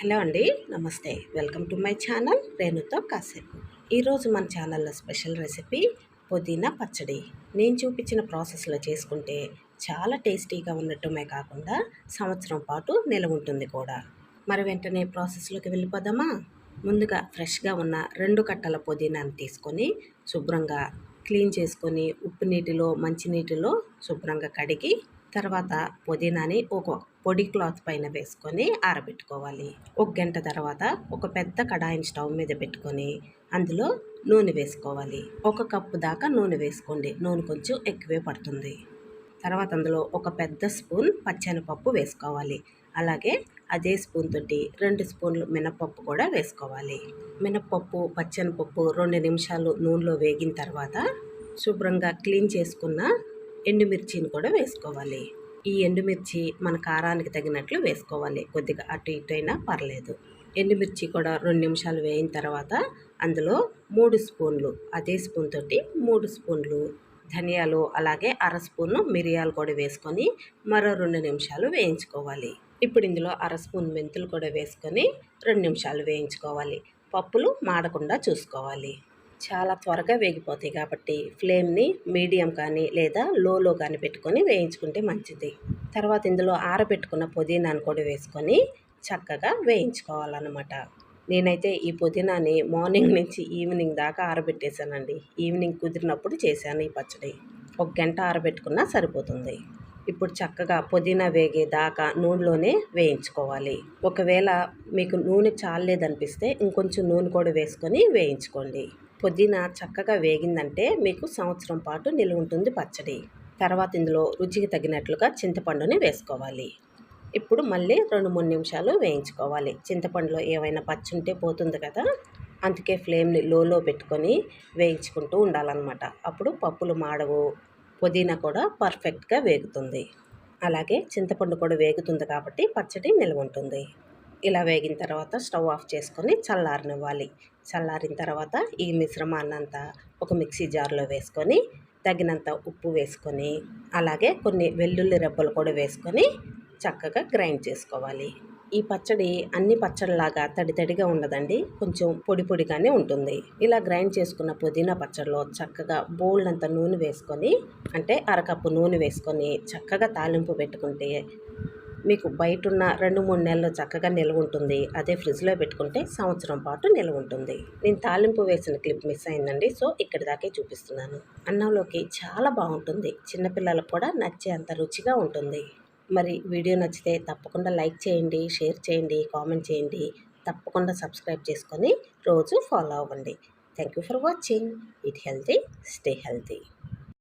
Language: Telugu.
హలో అండి నమస్తే. వెల్కమ్ టు మై ఛానల్ రేణుతో కాసేపు. ఈరోజు మన ఛానల్లో స్పెషల్ రెసిపీ పుదీనా పచ్చడి. నేను చూపించిన ప్రాసెస్లో చేసుకుంటే చాలా టేస్టీగా ఉండటమే కాకుండా సంవత్సరం పాటు నిలవ ఉంటుంది కూడా. మరి వెంటనే ప్రాసెస్లోకి వెళ్ళిపోదామా? ముందుగా ఫ్రెష్గా ఉన్న రెండు కట్టల పుదీనాను తీసుకొని శుభ్రంగా క్లీన్ చేసుకొని ఉప్పు నీటిలో మంచినీటిలో శుభ్రంగా కడిగి తర్వాత పుదీనాని ఒక పొడి క్లాత్ పైన వేసుకొని ఆరబెట్టుకోవాలి. ఒక గంట తర్వాత ఒక పెద్ద కడాయిని స్టవ్ మీద పెట్టుకొని అందులో నూనె వేసుకోవాలి. ఒక కప్పు దాకా నూనె వేసుకోండి. నూనె కొంచెం ఎక్కువే పడుతుంది. తర్వాత అందులో ఒక పెద్ద స్పూన్ పచ్చెనపప్పు వేసుకోవాలి. అలాగే అదే స్పూన్ తోటి రెండు స్పూన్లు మినపప్పు కూడా వేసుకోవాలి. మినపప్పు పచ్చనిపప్పు రెండు నిమిషాలు నూనెలో వేగిన తర్వాత శుభ్రంగా క్లీన్ చేసుకున్న ఎండుమిర్చిని కూడా వేసుకోవాలి. ఈ ఎండుమిర్చి మన కారానికి తగినట్లు వేసుకోవాలి. కొద్దిగా అటు ఇటు అయినా పర్లేదు. ఎండుమిర్చి కూడా రెండు నిమిషాలు వేయిన తర్వాత అందులో మూడు స్పూన్లు అదే స్పూన్ తోటి మూడు స్పూన్లు ధనియాలు అలాగే అర స్పూను మిరియాలు కూడా వేసుకొని మరో రెండు నిమిషాలు వేయించుకోవాలి. ఇప్పుడు ఇందులో అర స్పూన్ మెంతులు కూడా వేసుకొని రెండు నిమిషాలు వేయించుకోవాలి. పప్పులు మాడకుండా చూసుకోవాలి. చాలా త్వరగా వేగిపోతాయి కాబట్టి ఫ్లేమ్ని మీడియం కానీ లేదా లోలో కానీ పెట్టుకొని వేయించుకుంటే మంచిది. తర్వాత ఇందులో ఆరబెట్టుకున్న పుదీనాను కూడా వేసుకొని చక్కగా వేయించుకోవాలన్నమాట. నేనైతే ఈ పుదీనాని మార్నింగ్ నుంచి ఈవినింగ్ దాకా ఆరబెట్టేశానండి. ఈవినింగ్ కుదిరినప్పుడు చేశాను ఈ పచ్చడి. ఒక గంట ఆరబెట్టుకున్నా సరిపోతుంది. ఇప్పుడు చక్కగా పుదీనా వేగేదాకా నూనెలోనే వేయించుకోవాలి. ఒకవేళ మీకు నూనె చాలేదనిపిస్తే ఇంకొంచెం నూనె కూడా వేసుకొని వేయించుకోండి. పుదీనా చక్కగా వేగిందంటే మీకు సంవత్సరం పాటు నిలువ ఉంటుంది పచ్చడి. తర్వాత ఇందులో రుచికి తగినట్లుగా చింతపండుని వేసుకోవాలి. ఇప్పుడు మళ్ళీ రెండు మూడు నిమిషాలు వేయించుకోవాలి. చింతపండులో ఏమైనా పచ్చి ఉంటే పోతుంది కదా? అందుకే ఫ్లేమ్ని లోలో పెట్టుకొని వేయించుకుంటూ ఉండాలన్నమాట. అప్పుడు పప్పులు మాడవు. పుదీనా కూడా పర్ఫెక్ట్గా వేగుతుంది. అలాగే చింతపండు కూడా వేగుతుంది కాబట్టి పచ్చడి నిల్వ ఉంటుంది. ఇలా వేగిన తర్వాత స్టవ్ ఆఫ్ చేసుకొని చల్లారనివ్వాలి. చల్లారిన తర్వాత ఈ మిశ్రమాన్నంతా ఒక మిక్సీ జార్లో వేసుకొని తగినంత ఉప్పు వేసుకొని అలాగే కొన్ని వెల్లుల్లి రెబ్బలు కూడా వేసుకొని చక్కగా గ్రైండ్ చేసుకోవాలి. ఈ పచ్చడి అన్ని పచ్చడిలాగా తడి తడిగా ఉండదండి. కొంచెం పొడి పొడిగానే ఉంటుంది. ఇలా గ్రైండ్ చేసుకున్న పుదీనా పచ్చడిలో చక్కగా బోల్డ్ అంత నూనె వేసుకొని అంటే అరకప్పు నూనె వేసుకొని చక్కగా తాలింపు పెట్టుకుంటే మీకు బయట ఉన్న రెండు మూడు నెలలు చక్కగా నిల్వ ఉంటుంది. అదే ఫ్రిడ్జ్లో పెట్టుకుంటే సంవత్సరం పాటు నిల్వ ఉంటుంది. నేను తాలింపు వేసిన క్లిప్ మిస్ అయిందండి. సో ఇక్కడి దాకే చూపిస్తున్నాను. అన్నంలోకి చాలా బాగుంటుంది. చిన్నపిల్లలకు కూడా నచ్చే అంత రుచిగా ఉంటుంది. మరి వీడియో నచ్చితే తప్పకుండా లైక్ చేయండి షేర్ చేయండి కామెంట్ చేయండి. తప్పకుండా సబ్స్క్రైబ్ చేసుకొని రోజు ఫాలో అవ్వండి. Thank you for watching. Eat healthy stay healthy.